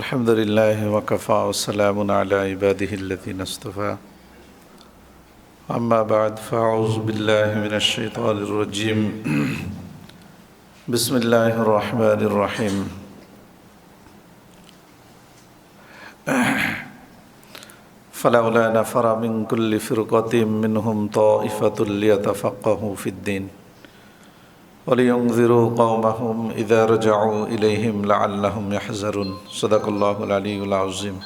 الحمد لله وكفى وسلام على عباده الذين اصطفى. أما بعد فأعوذ بالله من الشيطان الرجيم. بسم الله الرحمن الرحيم. فلولا نفر من كل فرقة منهم طائفة ليتفقهوا في الدين. ولينذروا قومهم إذا رجعوا إليهم لعلهم يحذرون. صدق الله العلي العظيم.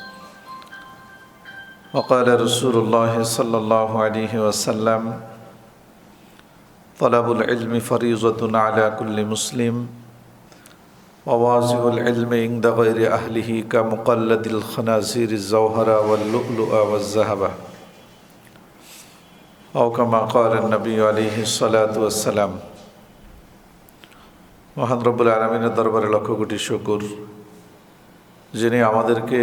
وقال رسول الله صلى الله عليه وسلم طلب العلم فريضة على كل مسلم ووازع العلم عند غير أهله كمقلد الخنازير الزوهر واللؤلؤ والذهب. أو كما قال النبي عليه الصلاة والسلام মহান রব্বুল আলমিনের দরবারে লক্ষ কোটি শুকুর, যিনি আমাদেরকে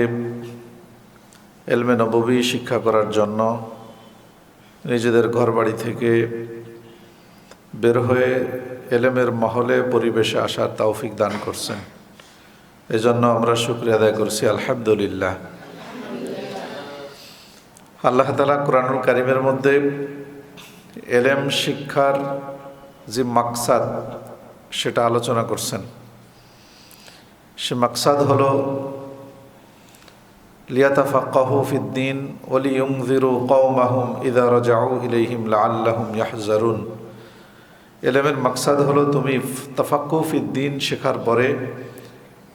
এলমে নবী শিক্ষা করার জন্য নিজেদের ঘরবাড়ি থেকে বের হয়ে এলেমের মহলে পরিবেশে আসার তৌফিক দান করছেন। এজন্য আমরা শুক্রিয়া আদায় করছি, আলহামদুলিল্লাহ। আল্লাহ তালা কোরআনুল কারিমের মধ্যে এলেম শিক্ষার যে মাকসাদ সেটা আলোচনা করছেন। সে মাকসাদ হল, লিয়াতাফাক্কাহু ফিদ্দিন ওলি ইউংজিরু কওমাহুম ইদা রাজাউ ইলাইহিম লাআল্লাহুম ইয়াহজারুন। এলেমের মাকসাদ হলো, তুমি তাফাক্কু ফিদ্দিন শেখার পরে,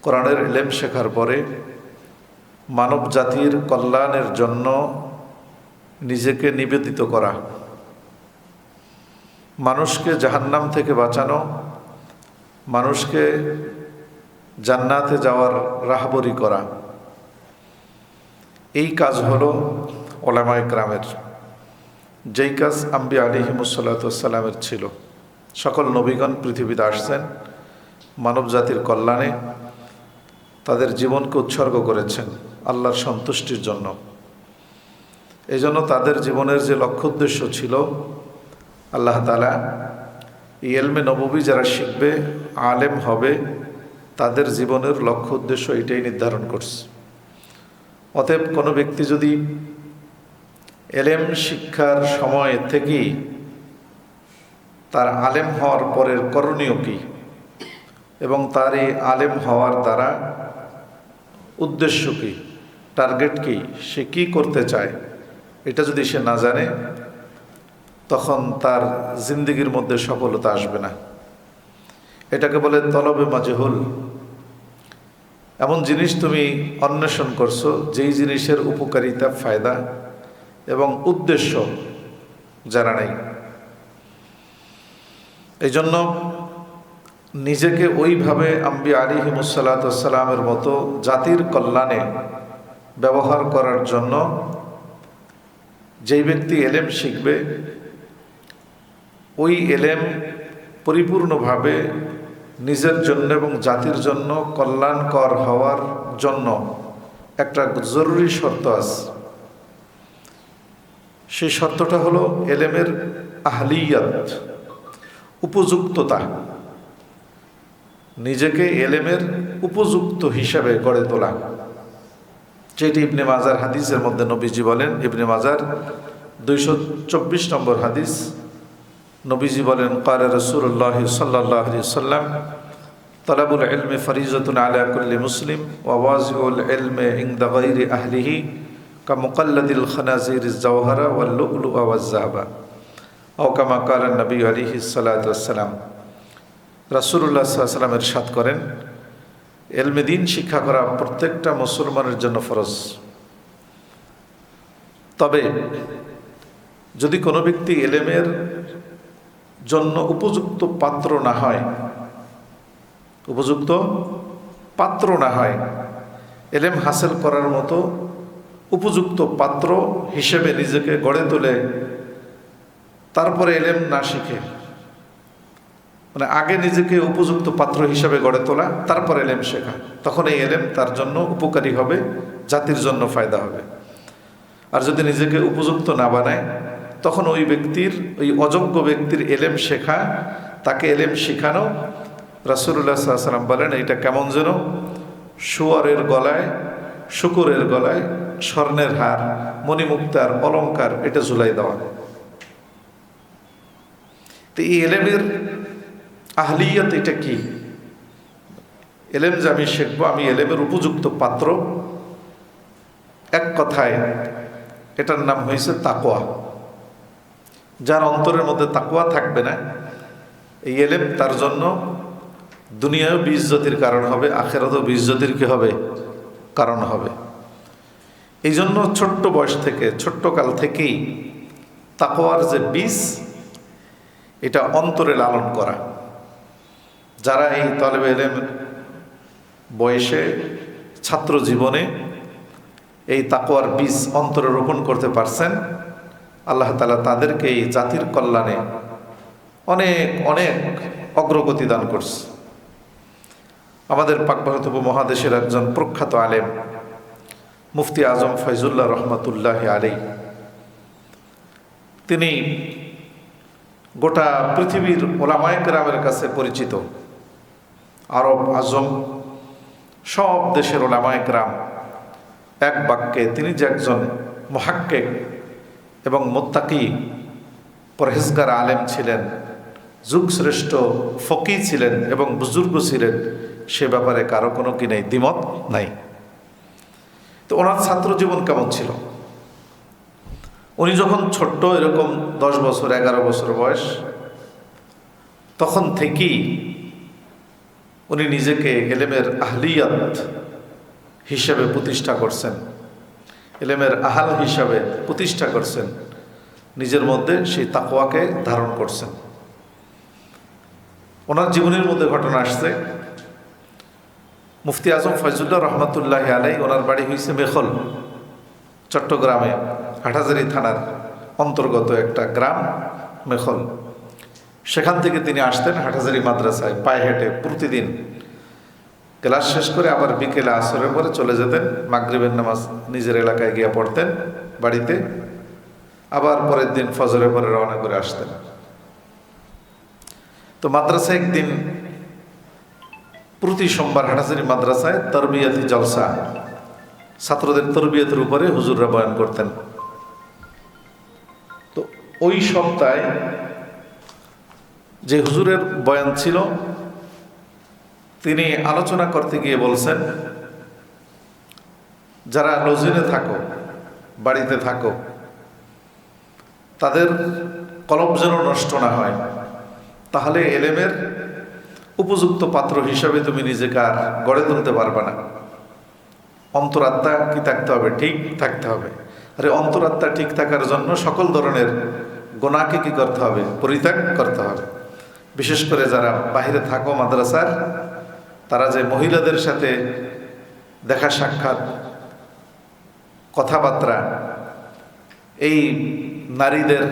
কোরআনের এলেম শেখার পরে, মানব জাতির কল্যাণের জন্য নিজেকে নিবেদিত করা। মানুষকে জাহান্নাম থেকে বাঁচানো মানুষকে জান্নাতে যাওয়ার রাহবরি করা। এই কাজ হলো ওলামায় গ্রামের যেই কাজ আম্বি আলিহিমুসাল্লাতামের ছিল। সকল নবীগণ পৃথিবীতে আসছেন মানব জাতির কল্যাণে তাদের জীবনকে উৎসর্গ করেছেন আল্লাহর সন্তুষ্টির জন্য। এই জন্য তাদের জীবনের যে লক্ষ্য উদ্দেশ্য ছিল, আল্লাহ তালা এই এলমে নববী যারা শিখবে, আলেম হবে, তাদের জীবনের লক্ষ্য উদ্দেশ্য এটাই নির্ধারণ করছে। অতএব কোনো ব্যক্তি যদি এলেম শিক্ষার সময় থেকেই তার আলেম হওয়ার পরের করণীয় কী? এবং তার এই আলেম হওয়ার দ্বারা উদ্দেশ্য কী? টার্গেট কী? সে কী করতে চায়? এটা যদি সে না জানে তখন তার জিন্দিগির মধ্যে সফলতা আসবে না। এটাকে বলে তলবে মাজেহুল। এমন জিনিস তুমি অন্বেষণ করছ, যেই জিনিসের উপকারিতা, ফায়দা এবং উদ্দেশ্য জানা নেই। এই জন্য নিজেকে ওইভাবে আম্বি আলী হিমুসাল্লাতামের মতো জাতির কল্যাণে ব্যবহার করার জন্য যেই ব্যক্তি এলেম শিখবে ওই এলেম পরিপূর্ণভাবে নিজের জন্য এবং জাতির জন্য কল্যাণকর হওয়ার জন্য একটা জরুরি শর্ত আছে। সেই শর্তটা হলো এলেমের আহলিয়াত, উপযুক্ততা। নিজেকে এলেমের উপযুক্ত হিসাবে গড়ে তোলা। যেটি ইবনে মাজার হাদিসের মধ্যে নবীজি বলেন, ইবনে মাজার দুইশো চব্বিশ নম্বর হাদিস নবীজি বলেন কার রসুল্লাহ সাল্লাহ সাল্লাম তলাবুল এলমে ফরিজতুন আলাকুল্লি মুসলিম ওয়াজিউল এলমে ইংদা গৈরি আহলিহি কা মুকাল্লাদিল খনাজির জওহরা ওয়াল্লুলু আওয়াজাবা ও কামা কার নবী আলিহি সাল্লাম রাসুল্লাহ সাল্লামের সাথ করেন এলমে দিন, শিক্ষা করা প্রত্যেকটা মুসলমানের জন্য ফরজ। তবে যদি কোনো ব্যক্তি এলেমের জন্য উপযুক্ত পাত্র না হয়। উপযুক্ত পাত্র না হয়। এলেম হাসিল করার মতো উপযুক্ত পাত্র হিসেবে নিজেকে গড়ে তোলে, তারপরে এলেম না শিখে। মানে আগে নিজেকে উপযুক্ত পাত্র হিসেবে গড়ে তোলা, তারপর এলেম শেখা। তখন এই এলেম তার জন্য উপকারী হবে, জাতির জন্য ফায়দা হবে। আর যদি নিজেকে উপযুক্ত না বানায় তখন ওই ব্যক্তির, ওই অযোগ্য ব্যক্তির এলেম শেখা, তাকে এলেম শেখানো। রাসুল্লাহ সাল্লাম বলেন এটা কেমন যেন? শুয়ারের গলায়, শুকুরের গলায় স্বর্ণের হার, মণিমুক্তার অলংকার এটা ঝুলাই দেওয়া তো এই এলেমের আহলিয়ত এটা কি? এলেম যে আমি শিখব, আমি এলেমের উপযুক্ত পাত্র। এক কথায়, এটার নাম হয়েছে তাকোয়া যার অন্তরের মধ্যে তাকোয়া থাকবে না, এই এলেম তার জন্য দুনিয়ায় বীজজ্যোতির কারণ হবে, আখেরাতেও বীজজ্যোতির কি হবে? কারণ হবে। এই জন্য ছোট্ট বয়স থেকে, ছোট্ট কাল থেকেই তাকোয়ার যে বীজ, এটা অন্তরে লালন করা। যারা এই তলেবে এলেম বয়সে, ছাত্র জীবনে এই তাকোয়ার বীজ অন্তরে রোপণ করতে পারছেন আল্লাহ তালা তাদেরকে এই জাতির কল্যাণে অনেক অনেক অগ্রগতি দান করছে। আমাদের পাক ভারত উপমহাদেশের একজন প্রখ্যাত আলেম, মুফতি আজম ফৈজুল্লাহ রহমতুল্লাহ আলী তিনি গোটা পৃথিবীর ওলামায় গ্রামের কাছে পরিচিত। আরব, আজম, সব দেশের ওলামায় গ্রাম এক বাক্যে তিনি যে একজন মহাক্কে এবং মোত্তাকি পরহেজগার আলেম ছিলেন, যুগশ্রেষ্ঠ ফকি ছিলেন এবং বুজুর্গ ছিলেন, সে ব্যাপারে কারও কোনো কি নেই, দ্বিমত নাই। তো ওনার ছাত্র জীবন কেমন ছিল? উনি যখন ছোট্ট, এরকম দশ বছর, এগারো বছর বয়স, তখন থেকেই উনি নিজেকে এলেমের আহলিয়াত হিসেবে প্রতিষ্ঠা করছেন। এলেমের আহাল হিসাবে প্রতিষ্ঠা করছেন। নিজের মধ্যে সেই তাকোয়াকে ধারণ করছেন। ওনার জীবনের মধ্যে ঘটনা আসছে। মুফতি আজম ফয়জুল্লাহ রহমতুল্লাহ আলাই ওনার বাড়ি হয়েছে মেখল, চট্টগ্রামে হাটাজারি থানার অন্তর্গত একটা গ্রাম, মেখল। সেখান থেকে তিনি আসতেন হাটাজারি মাদ্রাসায়, পায়ে হেঁটে প্রতিদিন ক্লাস শেষ করে আবার বিকেলে আসরের পরে চলে যেতেন, মাগরিবের নামাজ নিজের এলাকায় গিয়ে পড়তেন, বাড়িতে আবার পরের দিন ফজরের পরে রওনা করে আসতেন। তো মাদ্রাসায় একদিন প্রতি সোমবার হাটাজারি মাদ্রাসায় তরবিয়াতি জলসা, ছাত্রদের তরবিয়তের উপরে হুজুররা বয়ান করতেন। তো ওই সপ্তাহে যে হুজুরের বয়ান ছিল তিনি আলোচনা করতে গিয়ে বলছেন, যারা লজিনে থাকো, বাড়িতে থাকো, তাদের কলম যেন নষ্ট না হয়, তাহলে এলেমের উপযুক্ত পাত্র হিসাবে তুমি নিজেকে আর গড়ে তুলতে পারবে না। অন্তরাত্মা কি থাকতে হবে? ঠিক থাকতে হবে। আরে অন্তরাত্মা ঠিক থাকার জন্য সকল ধরনের গোনাকে কি করতে হবে? পরিত্যাগ করতে হবে। বিশেষ করে যারা বাহিরে থাকো মাদ্রাসার তারা যে মহিলাদের সাথে দেখা সাক্ষাৎ, কথাবার্তা, এই নারীদের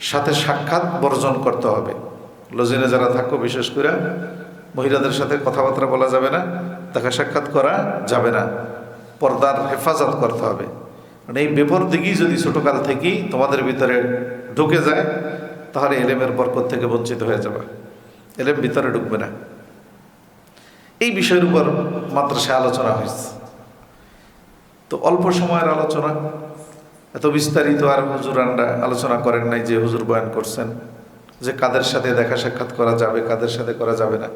সাথে সাক্ষাৎ বর্জন করতে হবে। লজিনে যারা থাকো, বিশেষ করে মহিলাদের সাথে কথাবার্তা বলা যাবে না, দেখা সাক্ষাৎ করা যাবে না, পর্দার হেফাজত করতে হবে। মানে এই বেপর দিকেই যদি ছোটোকাল থেকেই তোমাদের ভিতরে ঢুকে যায়, তাহলে এলেমের বরকত থেকে বঞ্চিত হয়ে যাবে। এলেম ভিতরে ঢুকবে না। এই বিষয়ের উপর মাদ্রাসায় আলোচনা হয়েছে। তো অল্প সময়ের আলোচনা, এত বিস্তারিত আর হুজুর হুজুরানরা আলোচনা করেন নাই যে হুজুর বয়ান করছেন, যে কাদের সাথে দেখা সাক্ষাৎ করা যাবে, কাদের সাথে করা যাবে না।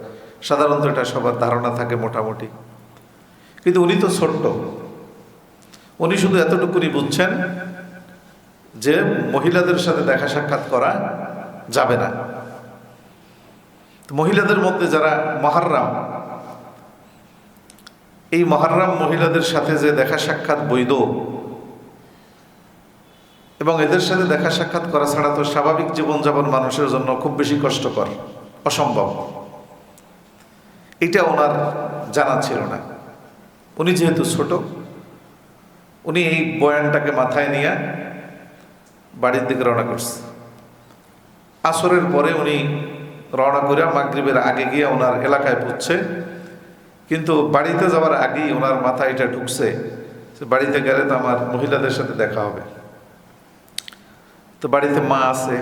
সাধারণত এটা সবার ধারণা থাকে মোটামুটি। কিন্তু উনি তো ছোট্ট। উনি শুধু এতটুকুনি বুঝছেন যে মহিলাদের সাথে দেখা সাক্ষাৎ করা যাবে না। মহিলাদের মধ্যে যারা মহাররাম এই মহাররাম মহিলাদের সাথে যে দেখা সাক্ষাৎ বৈধ এবং এদের সাথে দেখা সাক্ষাৎ করা ছাড়া তো স্বাভাবিক জীবনযাপন মানুষের জন্য খুব বেশি কষ্টকর, অসম্ভব। এটা ওনার জানা ছিল না। উনি যেহেতু ছোট, উনি এই বয়ানটাকে মাথায় নিয়ে বাড়ির দিকে রওনা করছে। আসরের পরে উনি রওনা করে মাগরীবের আগে গিয়ে ওনার এলাকায় পড়ছে কিন্তু বাড়িতে যাওয়ার আগেই ওনার মাথায় এটা ঢুকছে বাড়িতে গেলে তো আমার মহিলাদের সাথে দেখা হবে। তো বাড়িতে মা আছে,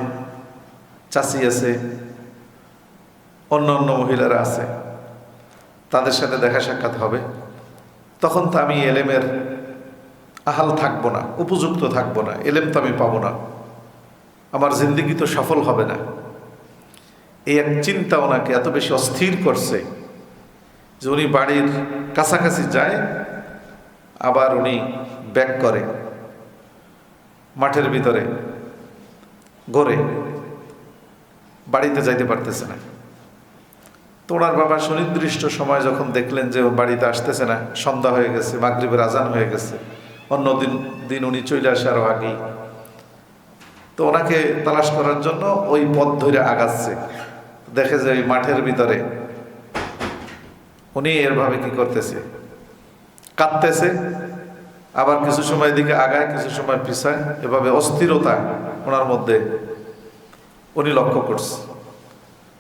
চাচি আছে, অন্য অন্য মহিলারা আছে। তাদের সাথে দেখা সাক্ষাৎ হবে। তখন তো আমি এলেমের আহাল থাকব না, উপযুক্ত থাকব না, এলেম তো আমি পাবো না। আমার জিন্দিগি তো সফল হবে না। এই এক চিন্তা ওনাকে এত বেশি অস্থির করছে। যে উনি বাড়ির কাছাকাছি যায়, আবার উনি ব্যাক করে, মাঠের ভিতরে ঘরে, বাড়িতে যাইতে পারতেছে না। তো ওনার বাবা সুনির্দিষ্ট সময় যখন দেখলেন যে বাড়িতে আসতেছে না, সন্ধ্যা হয়ে গেছে, মাগরীবের আজান হয়ে গেছে, অন্য দিন দিন উনি চলে আসে আরও আগেই। তো ওনাকে তালাশ করার জন্য ওই পথ ধরে আগাচ্ছে। দেখে যে ওই মাঠের ভিতরে উনি এরভাবে কি করতেছে? কাঁদতেছে, আবার কিছু সময় দিকে আগায়, কিছু সময় পিছায়, এভাবে অস্থিরতা ওনার মধ্যে উনি লক্ষ্য করছে।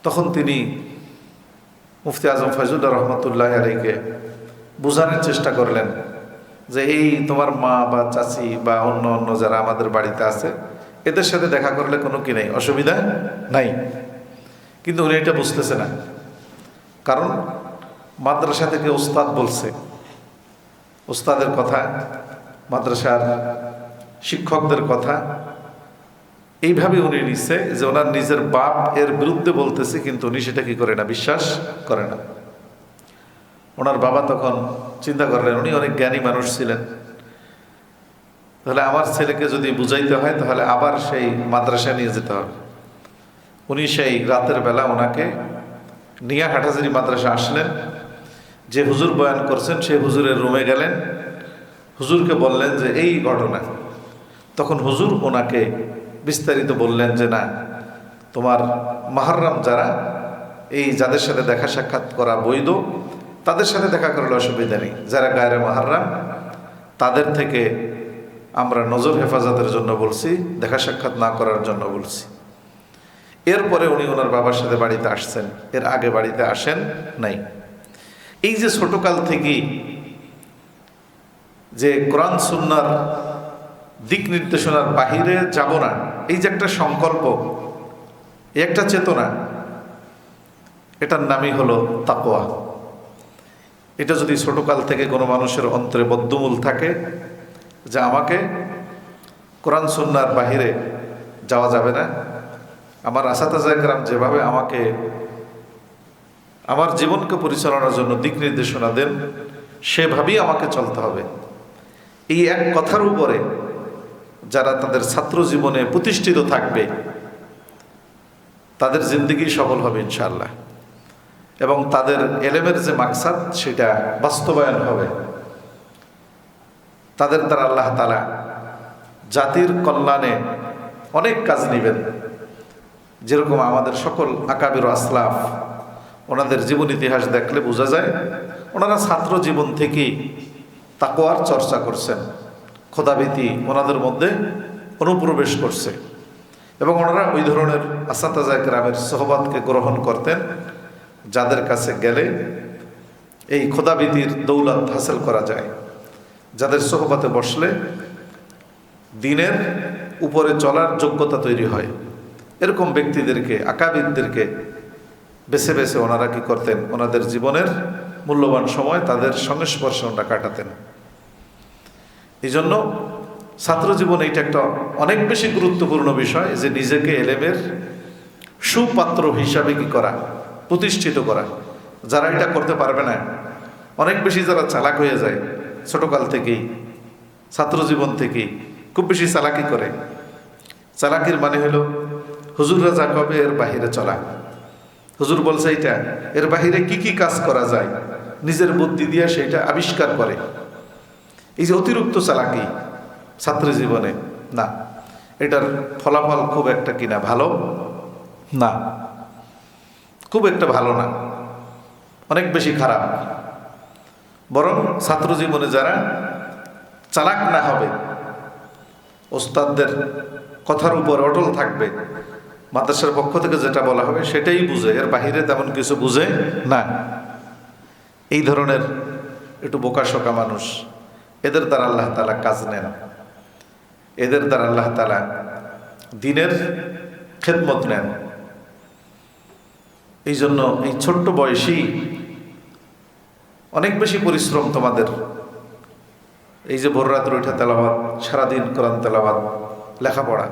তখন তিনি মুফতি আজম ফয়জুল্লাহ রহমতুল্লাহ আলীকে বোঝানোর চেষ্টা করলেন যে এই তোমার মা বা চাচি বা অন্য অন্য যারা আমাদের বাড়িতে আছে, এদের সাথে দেখা করলে কোনো কি নেই? অসুবিধা নাই। কিন্তু উনি এটা বুঝতেছে না। কারণ মাদ্রাসা থেকে ওস্তাদ বলছে। ওস্তাদের কথা, মাদ্রাসার শিক্ষকদের কথা। এইভাবে উনি নিচ্ছে যে ওনার নিজের বাপ এর বিরুদ্ধে বলতেছে, কিন্তু উনি সেটা কি করে না, বিশ্বাস করে না। ওনার বাবা তখন চিন্তা করলেন, উনি অনেক জ্ঞানী মানুষ ছিলেন। তাহলে আমার ছেলেকে যদি বুঝাইতে হয়, তাহলে আবার সেই মাদ্রাসা নিয়ে যেতে হবে। উনি সেই রাতের বেলা ওনাকে নিয়া হাটাজারি মাদ্রাসা আসলেন। যে হুজুর বয়ান করছেন, সেই হুজুরের রুমে গেলেন। হুজুরকে বললেন যে, এই ঘটনা। তখন হুজুর ওনাকে বিস্তারিত বললেন যে, না, তোমার মাহারাম যারা, এই যাদের সাথে দেখা সাক্ষাৎ করা বৈধ, তাদের সাথে দেখা করলে অসুবিধা নেই। যারা গায়ের মাহারাম, তাদের থেকে আমরা নজর হেফাজতের জন্য বলছি, দেখা সাক্ষাৎ না করার জন্য বলছি। এরপরে উনি ওনার বাবার সাথে বাড়িতে আসছেন। এর আগে বাড়িতে আসেন নাই। এই যে ছোটকাল থেকেই যে কোরআন সুন্নার দিক নির্দেশনার বাহিরে যাব না, এই যে একটা সংকল্প, এই একটা চেতনা, এটার নামই হলো তাকোয়া এটা যদি ছোটকাল থেকে কোনো মানুষের অন্তরে বদ্ধমূল থাকে যে আমাকে কোরআন সুন্নার বাহিরে যাওয়া যাবে না, আমার আসাতাজাকরাম যেভাবে আমাকে আমার জীবনকে পরিচালনার জন্য দিক নির্দেশনা দেন, সেভাবেই আমাকে চলতে হবে। এই এক কথার উপরে যারা তাদের ছাত্র জীবনে প্রতিষ্ঠিত থাকবে, তাদের জিন্দগি সফল হবে ইনশাল্লাহ এবং তাদের এলেমের যে মাকসাদ, সেটা বাস্তবায়ন হবে। তাদের দ্বারা আল্লাহ তালা জাতির কল্যাণে অনেক কাজ নেবেন। যেরকম আমাদের সকল আকাবির আসলাফ ওনাদের জীবন ইতিহাস দেখলে বোঝা যায়, ওনারা ছাত্র জীবন থেকেই তাকোয়ার চর্চা করছেন। খোদাভীতি ওনাদের মধ্যে অনুপ্রবেশ করছে। এবং ওনারা ওই ধরনের আসাতাজা গ্রামের সহবাদকে গ্রহণ করতেন, যাদের কাছে গেলে এই খোদাভীতির দৌলত হাসিল করা যায়। যাদের সহবাতে বসলে দিনের উপরে চলার যোগ্যতা তৈরি হয়। এরকম ব্যক্তিদেরকে, আকাবিদদেরকে বেছে বেছে ওনারা কি করতেন? ওনাদের জীবনের মূল্যবান সময় তাদের সংস্পর্শে ওনারা কাটাতেন। এই জন্য ছাত্র জীবন এইটা একটা অনেক বেশি গুরুত্বপূর্ণ বিষয় যে নিজেকে এলেমের সুপাত্র হিসাবে কি করা, প্রতিষ্ঠিত করা। যারা এটা করতে পারবে না, অনেক বেশি যারা চালাক হয়ে যায় ছোটকাল থেকেই ছাত্র জীবন থেকেই, খুব বেশি চালাকি করে। চালাকির মানে হলো হুজুররা যা কবে এর বাহিরে চলা। হুজুর বলছে এটা এর বাহিরে কি কি কাজ করা যায়? নিজের বুদ্ধি দিয়ে সেটা আবিষ্কার করে। এই যে অতিরিক্ত চালাকি ছাত্র জীবনে, না। এটার ফলাফল খুব একটা কিনা ভালো? না। খুব একটা ভালো না। অনেক বেশি খারাপ। বরং ছাত্র জীবনে যারা চালাক না হবে, ওস্তাদদের কথার উপর অটল থাকবে। মাদ্রাসার পক্ষ থেকে যেটা বলা হবে সেটাই বুঝে, এর বাহিরে তেমন কিছু বুঝে না। এই ধরনের একটু বোকাশোকা মানুষ, এদের দ্বারা আল্লাহ তালা কাজ নেন। এদের দ্বারা আল্লাহ তালা দিনের খেদমত নেন। এই জন্য এই ছোট্ট বয়সী অনেক বেশি পরিশ্রম তোমাদের। এই যে ভোর রাত্রে উঠে তেলাবাদ সারাদিন কোরআন তেলাবাদ লেখাপড়া।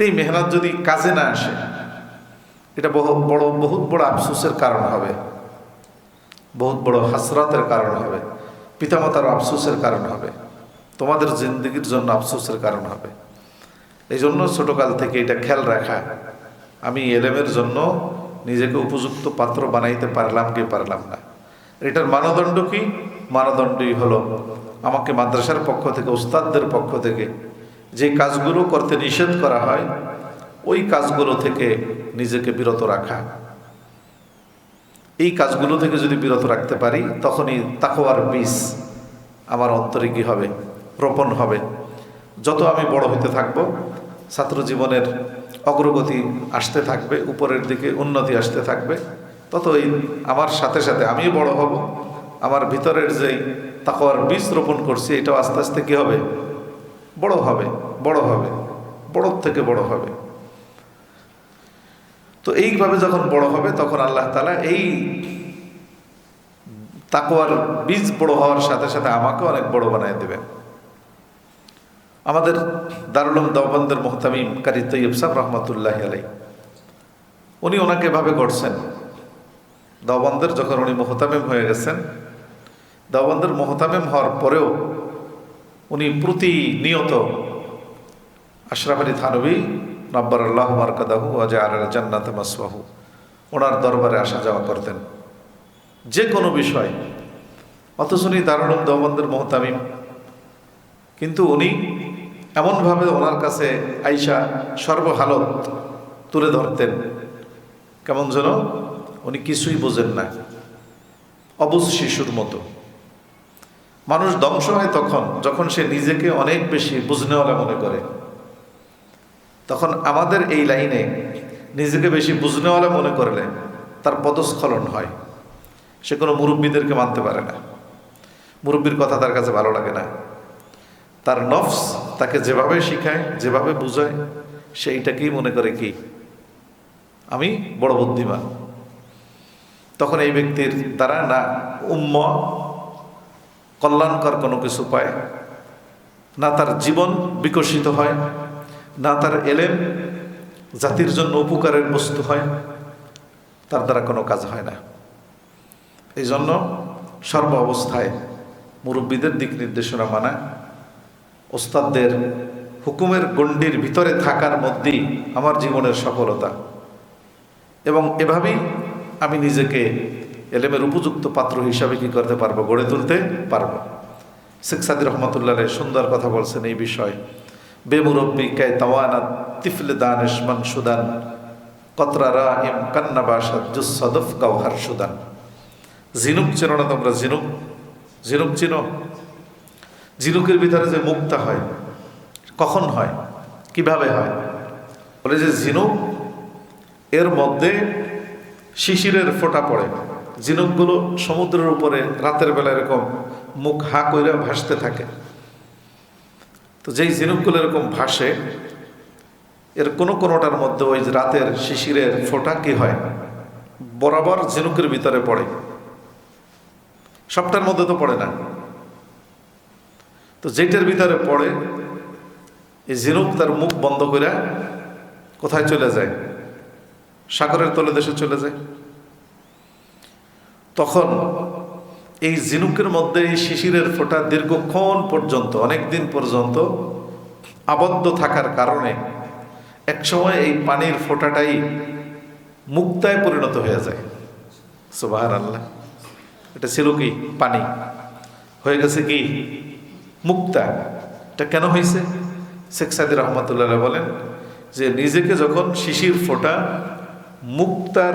এই মেহনত যদি কাজে না আসে, এটা বহু বড় বহুত বড় আফসোসের কারণ হবে। বহুত বড় হাসরাতের কারণ হবে। পিতামাতার আফসোসের কারণ হবে। তোমাদের জিন্দগির জন্য আফসোসের কারণ হবে। এই জন্য ছোটকাল থেকে এটা খেয়াল রাখা। আমি এলেমের জন্য নিজেকে উপযুক্ত পাত্র বানাইতে পারলাম কি পারলাম না। এটার মানদণ্ড কি? মানদণ্ডই হলো আমাকে মাদ্রাসার পক্ষ থেকে উস্তাদদের পক্ষ থেকে যে কাজগুলো করতে নিষেধ করা হয়, ওই কাজগুলো থেকে নিজেকে বিরত রাখা। এই কাজগুলো থেকে যদি বিরত রাখতে পারি, তখনই তাকোয়ার বীজ আমার অন্তরে কী হবে? রোপণ হবে। যত আমি বড় হতে থাকব, ছাত্র জীবনের অগ্রগতি আসতে থাকবে, উপরের দিকে উন্নতি আসতে থাকবে তত এই আমার সাথে সাথে আমিও বড় হব। আমার ভিতরের যেই তাকোয়ার বীজ রোপণ করছি, এটাও আস্তে আস্তে কী হবে? বড় হবে বড় হবে বড় থেকে বড় হবে। তো এইভাবে যখন বড় হবে, তখন আল্লাহ তালা এই তাকোয়ার বীজ বড় হওয়ার সাথে সাথে আমাকে অনেক বড় বানিয়ে দেবেন। আমাদের দারুলম দেওবন্দের মোহতামিম কারি তৈয়ব সাহ রহমতুল্লাহ আলাই উনি ওনাকে এভাবে গড়ছেন। দেওবন্দের যখন উনি মোহতামিম হয়ে গেছেন, দেওবন্দের মোহতামিম হওয়ার পরেও উনি প্রতিনিয়ত আশরাফ আলী থানবী নব্বর আল্লাহ মারকাদাহু আর জান্নাত মাসবাহু ওনার দরবারে আসা যাওয়া করতেন। যে কোনো বিষয়, অথচ উনি দারুণ দেওবন্দের মোহতামিম। কিন্তু উনি এমনভাবে ওনার কাছে আইসা সর্বহালত তুলে ধরতেন। কেমন যেন উনি কিছুই বোঝেন না, অবুজ শিশুর মতো। মানুষ ধ্বংস হয় তখন, যখন সে নিজেকে অনেক বেশি বুঝনেওয়ালা মনে করে। তখন আমাদের এই লাইনে নিজেকে বেশি বুঝনেওয়ালা মনে করলে তার পদস্খলন হয়। সে কোনো মুরব্বীদেরকে মানতে পারে না। মুরব্বীর কথা তার কাছে ভালো লাগে না। তার নফস তাকে যেভাবে শিখায়, যেভাবে বুঝায়, সেইটাকেই মনে করে কি? আমি বড় বুদ্ধিমান। তখন এই ব্যক্তির দ্বারা না উম্ম কল্যাণকর কোনো কিছু পায়। না তার জীবন বিকশিত হয়, না তার এলেম জাতির জন্য উপকারের বস্তু হয়, তার দ্বারা কোনো কাজ হয় না। এই জন্য সর্ব অবস্থায় মুরব্বীদের দিক নির্দেশনা মানা, ওস্তাদদের হুকুমের গণ্ডির ভিতরে থাকার মধ্যেই আমার জীবনের সফলতা। এবং এভাবেই আমি নিজেকে এলেমের উপযুক্ত পাত্র হিসাবে কি করতে পারব? গড়ে তুলতে পারব। শেখ সাদি রহমতুল্লাহ সুন্দর কথা বলছেন এই বিষয়ে। বেমুরব্বী কায় তাওয়ানা তিফলে দানেশ মান সুদান, কতরা রাহিম কান্না বাসাদ জুসদফ কাউহার সুদান। ঝিনুক চেনো না তোমরা? ঝিনুক। ঝিনুক চিনো? ঝিনুকের ভিতরে যে মুক্তা হয়, কখন হয়? কীভাবে হয়? বলে যে ঝিনুক, এর মধ্যে শিশিরের ফোঁটা পড়ে। ঝিনুকগুলো সমুদ্রের উপরে রাতের বেলা এরকম মুখ হা কইরা ভাসতে থাকে। তো যেই ঝিনুকগুলো এরকম ভাসে, এর কোনো কোনোটার মধ্যে ওই রাতের শিশিরের ফোঁটা কি হয়? বরাবর ঝিনুকের ভিতরে পড়ে। সবটার মধ্যে তো পড়ে না। তো যেটার ভিতরে পড়ে, এই ঝিনুক তার মুখ বন্ধ করে কোথায় চলে যায়? সাগরের তলে দেশে চলে যায়। তখন এই ঝিনুকের মধ্যে এই শিশিরের ফোঁটা দীর্ঘক্ষণ পর্যন্ত, অনেক দিন পর্যন্ত আবদ্ধ থাকার কারণে একসময় এই পানির ফোঁটাটাই মুক্তায় পরিণত হয়ে যায়। সুবাহার আল্লাহ এটা ছিল কি? পানি। হয়ে গেছে কি? মুক্তা। এটা কেন হয়েছে? শেখ সাদি রহমতুল্লাহ বলেন যে, নিজেকে যখন শিশির ফোঁটা মুক্তার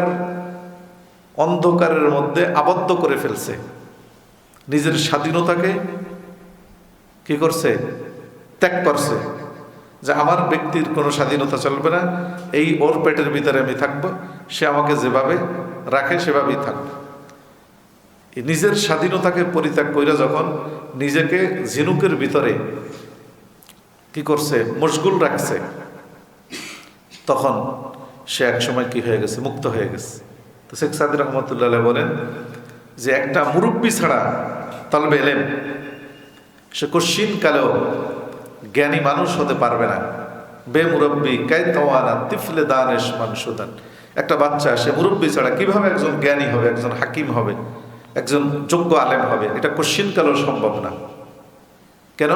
অন্ধকারের মধ্যে আবদ্ধ করে ফেলছে। নিজের স্বাধীনতাকে কি করছে? ত্যাগ করছে যে আমার ব্যক্তির কোনো স্বাধীনতা চলবে না, এই ওর পেটের ভিতরে আমি থাকব, সে আমাকে যেভাবে রাখে সেভাবেই থাকব। নিজের স্বাধীনতাকে পরিত্যাগ করে যখন নিজেকে ঝিনুকের ভিতরে কি করছে? মশগুল রাখছে, তখন সে এক সময় কি হয়ে গেছে? মুক্ত হয়ে গেছে। তো শেখ সাদি রহমতুল্লাহ বলেন যে একটা মুরব্বী ছাড়া তলবে এলেম, সে কশিন কালেও জ্ঞানী মানুষ হতে পারবে না। বেমুরব্বী কায়তাওয়ানা তিফলে দানেশ মানুষদান একটা বাচ্চা, সে মুরব্বী ছাড়া কীভাবে একজন জ্ঞানী হবে, একজন হাকিম হবে, একজন যোগ্য আলেম হবে? এটা কশিন কালেও সম্ভব না। কেন?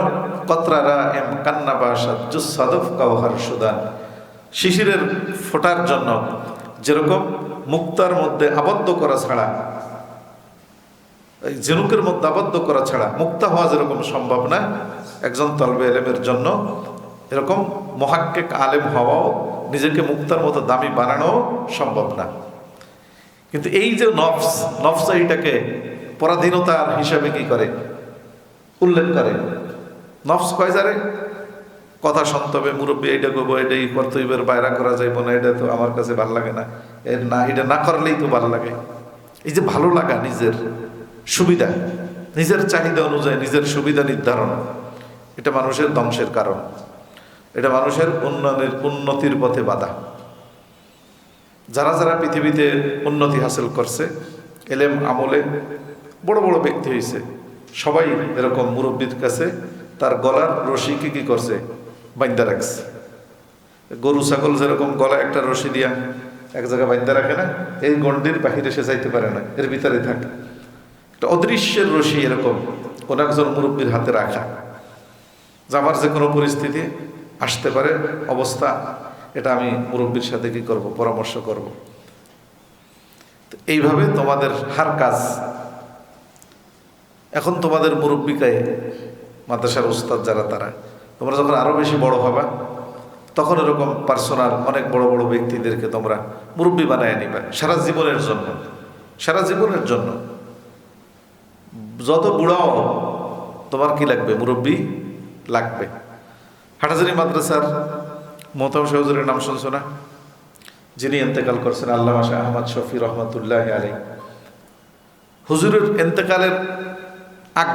কতরারা এম কান্না বাসা জুসাদফ কাউহার সুদান। শিশিরের ফোটার জন্য যেরকম মুক্তার মধ্যে আবদ্ধ করা ছাড়া, এই ঝিনুকের মধ্যে আবদ্ধ করা ছাড়া মুক্তা হওয়া যেরকম সম্ভব না, একজন তলবে এলেমের জন্য এরকম মহাক্কেক আলেম হওয়াও, নিজেকে মুক্তার মতো দামি বানানো সম্ভব না। কিন্তু এই যে নফস নফস এইটাকে পরাধীনতার হিসাবে কি করে? উল্লেখ করে। নফস কয় যারে কথা শুনতে হবে, মুরব্বী, এইটা করব এটা এই করতে হইবে বাইরা করা যাইব না, এটা তো আমার কাছে ভালো লাগে না। এর না, এটা না করলেই তো ভালো লাগে। এই যে ভালো লাগা নিজের সুবিধা, নিজের চাহিদা অনুযায়ী নিজের সুবিধা নির্ধারণ, এটা মানুষের ধ্বংসের কারণ। এটা মানুষের উন্নয়নের, উন্নতির পথে বাধা। যারা যারা পৃথিবীতে উন্নতি হাসিল করছে, এলেম আমলে বড় বড় ব্যক্তি হয়েছে সবাই এরকম মুরব্বীর কাছে তার গলার রশিকে কি করছে বাইন্দা রাখছে। গরু, ছাগল যেরকম গলা একটা রশি দিয়া এক জায়গায় বাইন্দা রাখে না, এই গন্ডির বাহিরে সে যাইতে পারে না, এর ভিতরে থাকে। একটা অদৃশ্যের রশি এরকম, কোন একজন মুরব্বীর হাতে রাখা। যে আমার যে কোনো পরিস্থিতি আসতে পারে, অবস্থা, এটা আমি মুরব্বীর সাথে কি করব, পরামর্শ করব। এইভাবে তোমাদের হার কাজ। এখন তোমাদের মুরব্বিকায় মাদ্রাসার উস্তাদ যারা, তারা তোমরা যখন আরও বেশি বড় হবা, তখন এরকম পার্সোনাল অনেক বড় বড় ব্যক্তিদেরকে তোমরা মুরব্বী বানায় নিবা, সারা জীবনের জন্য। সারা জীবনের জন্য। যত বুড়াও তোমার কি লাগবে? মুরব্বী লাগবে। হাটাজারি মাদ্রাসার মোহতাম সহজরের নাম শুনছো না? যিনি এন্তেকাল করছেন আল্লাহ শাহ আহমদ শফি রহমতুল্লাহ আলী হুজুরের এন্তেকালের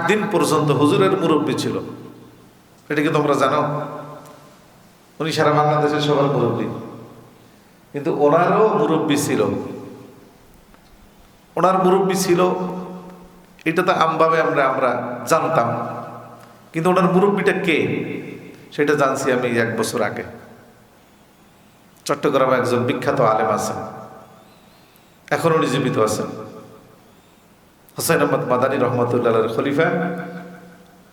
দিন পর্যন্ত হুজুরের মুরব্বী ছিল। এটা কি তোমরা জানো? উনি সারা বাংলাদেশের সবার মুরব্বী। কিন্তু ওনারও মুরব্বী ছিল। ওনার মুরব্বী ছিল, এটা তো আমভাবে আমরা আমরা জানতাম। কিন্তু ওনার মুরব্বীটা কে? সেটা জানছি আমি এক বছর আগে। চট্টগ্রামে একজন বিখ্যাত আলেম আছেন। এখন উনি জীবিত আছেন। হোসেন আহমদ মাদানী রহমতুল্লাহ খলিফা।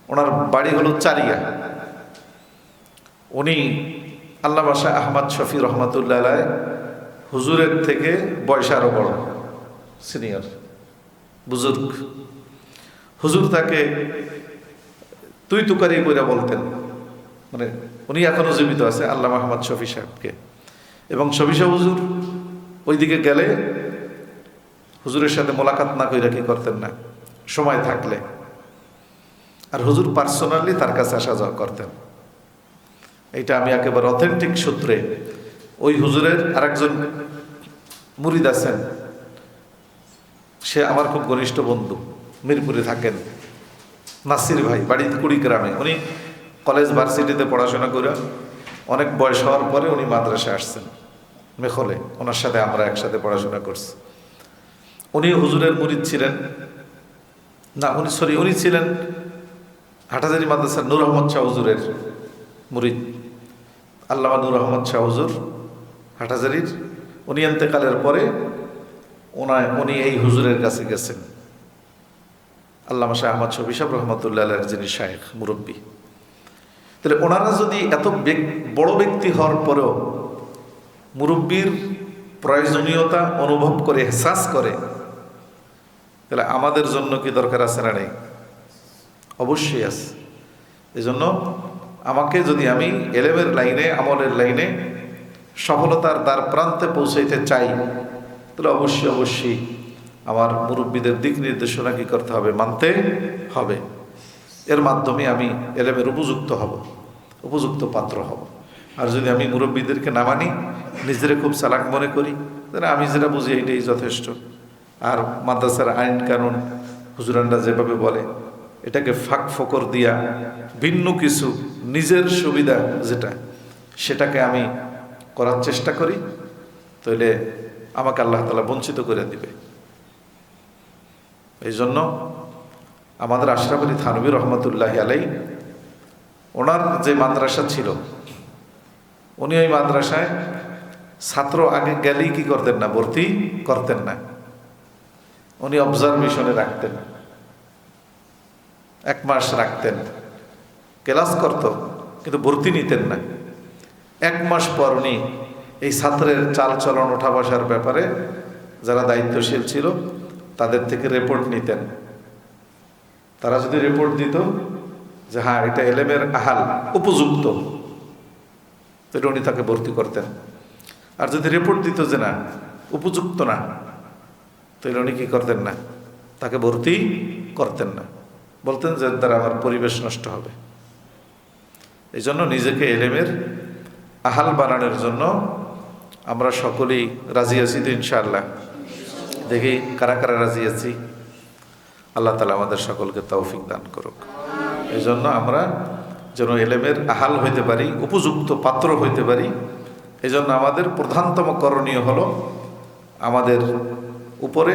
ওনার বাড়ি হলো চারিয়া। উনি আল্লাহ বাসা আহমদ শফি রহমতুল্লাহ হুজুরের থেকে বয়স আরও বড়, সিনিয়র, বুজুর্গ। হুজুর তাকে তুই তুকারি করে বলতেন। মানে উনি এখনও জীবিত আছে আল্লাহ আহমদ শফি সাহেবকে। এবং শফি সাহ হুজুর ওইদিকে গেলে হুজুরের সাথে মোলাকাত না কইরা কি করতেন না? সময় থাকলে। আর হুজুর পার্সোনালি তার কাছে আসা যাওয়া করতেন। এটা আমি একেবারে অথেন্টিক সূত্রে ওই হুজুরের আরেকজন মুরিদ আছেন। সে আমার খুব ঘনিষ্ঠ বন্ধু, মিরপুরে থাকেন। নাসির ভাই, বাড়ি কুড়িগ্রামে। উনি কলেজ ভার্সিটিতে পড়াশোনা করে অনেক বয়স হওয়ার পরে উনি মাদ্রাসায় আসছেন, মেখলে। ওনার সাথে আমরা একসাথে পড়াশোনা করছি। উনি হুজুরের মুরিদ ছিলেন। না, উনি সরি উনি ছিলেন হাটাজারি মাদ্রাসার নূর আহমদ শাহ হুজুরের মুরিদ। আল্লামা নূর আহমদ শাহ হুজুর হাটাজারির। উনি এন্তেকালের পরে ওনায় উনি এই হুজুরের কাছে গেছেন। আল্লামা শাহ আহমদ শফি সাহ রহমতুল্লাহ যিনি শায়েখ, মুরব্বী। তাহলে ওনারা যদি এত বড় ব্যক্তি হওয়ার পরেও মুরব্বীর প্রয়োজনীয়তা অনুভব করে, এহসাস করে, তাহলে আমাদের জন্য কি দরকার আছে না নেই? অবশ্যই আছে। এই জন্য আমাকে যদি আমি এলেমের লাইনে, আমলের লাইনে সফলতার দ্বার প্রান্তে পৌঁছাইতে চাই, তাহলে অবশ্যই অবশ্যই আমার মুরব্বীদের দিক নির্দেশনা কি করতে হবে, মানতে হবে। এর মাধ্যমে আমি এলেমের উপযুক্ত হব, উপযুক্ত পাত্র হব। আর যদি আমি মুরব্বীদেরকে না মানি, নিজেরা খুব চালাক মনে করি, তাহলে আমি যেটা বুঝি এটাই যথেষ্ট। আর মাদ্রাসার আইন কানুন হুজুরানরা যেভাবে বলে এটাকে ফাঁক ফকর দিয়া, ভিন্ন কিছু, নিজের সুবিধা যেটা, সেটাকে আমি করার চেষ্টা করি তাহলে আমাকে আল্লাহ তালা বঞ্চিত করে দিবে। এই জন্য আমাদের আশরাফ আলী থানবী রহমতুল্লাহ আলাই ওনার যে মাদ্রাসা ছিল, উনি ওই মাদ্রাসায় ছাত্র আগে গেলেই কি করতেন না, ভর্তি করতেন না। উনি অবজারভেশনে রাখতেন। এক মাস রাখতেন। ক্লাস করত, কিন্তু ভর্তি নিতেন না। এক মাস পর উনি এই ছাত্রের চাল চলন ওঠা বসার ব্যাপারে যারা দায়িত্বশীল ছিল, তাদের থেকে রিপোর্ট নিতেন। তারা যদি রিপোর্ট দিত যে হ্যাঁ এটা এলেমের আহাল, উপযুক্ত। তাহলে উনি তাকে ভর্তি করতেন। আর যদি রিপোর্ট দিত যে, না, উপযুক্ত না, তাহলে উনি কি করতেন না? তাকে ভর্তি করতেন না। বলতেন যে দ্বারা আমার পরিবেশ নষ্ট হবে। এই জন্য নিজেকে এলেমের আহাল বানানোর জন্য আমরা সকলেই রাজি আছি তো ইনশাআল্লাহ। দেখি কারা কারা রাজি আছি। আল্লাহ তালা আমাদের সকলকে তৌফিক দান করুক। এই জন্য আমরা যেন এলেমের আহাল হইতে পারি, উপযুক্ত পাত্র হইতে পারি। এই জন্য আমাদের প্রধানতম করণীয় হলো আমাদের উপরে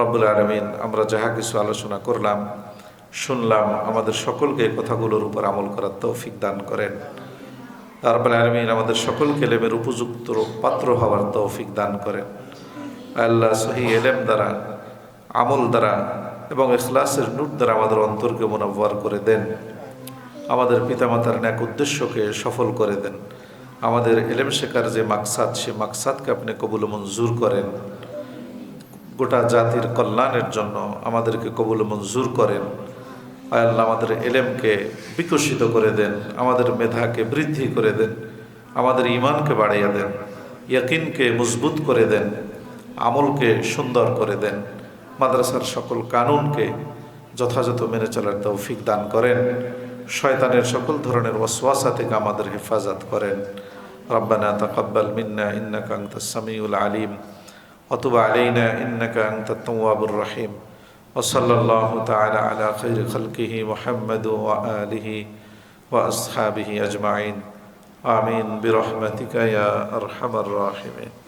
রব্বুল আলমিন, আমরা যাহা কিছু আলোচনা করলাম, শুনলাম, আমাদের সকলকে কথাগুলোর উপর আমল করার তৌফিক দান করেন। রব্বুল আলমিন আমাদের সকলকে এলেমের উপযুক্ত পাত্র হওয়ার তৌফিক দান করেন। আল্লাহ সহি এলেম দ্বারা, আমল দ্বারা এবং ইসলাসের নুট দ্বারা আমাদের অন্তরকে মোনাব্বার করে দেন। আমাদের পিতামাতার ন্যাক উদ্দেশ্যকে সফল করে দেন। আমাদের এলেম শেখার যে মাকসাদ, সে মাকসাদকে আপনি কবুল মঞ্জুর করেন। গোটা জাতির কল্যাণের জন্য আমাদেরকে কবুল মঞ্জুর করেন। আল্লাহ আমাদের এলেমকে বিকশিত করে দেন, আমাদের মেধাকে বৃদ্ধি করে দেন, আমাদের ইমানকে বাড়িয়ে দেন, ইয়াকিনকে মজবুত করে দেন, আমলকে সুন্দর করে দেন। মাদ্রাসার সকল কানুনকে যথাযথ মেনে চলার তৌফিক দান করেন। শয়তানের সকল ধরনের ওয়াসওয়াসা থেকে আমাদের হেফাজত করেন। রব্বানা তাকাব্বাল মিন্না ইন্নাকা আনতাস সামিউল আলিম। وتب علينا إنك أنت التواب الرحيم. وصلى الله تعالى على خير خلقه محمد وآله وأصحابه أجمعين. آمين برحمتك يا أرحم الراحمين.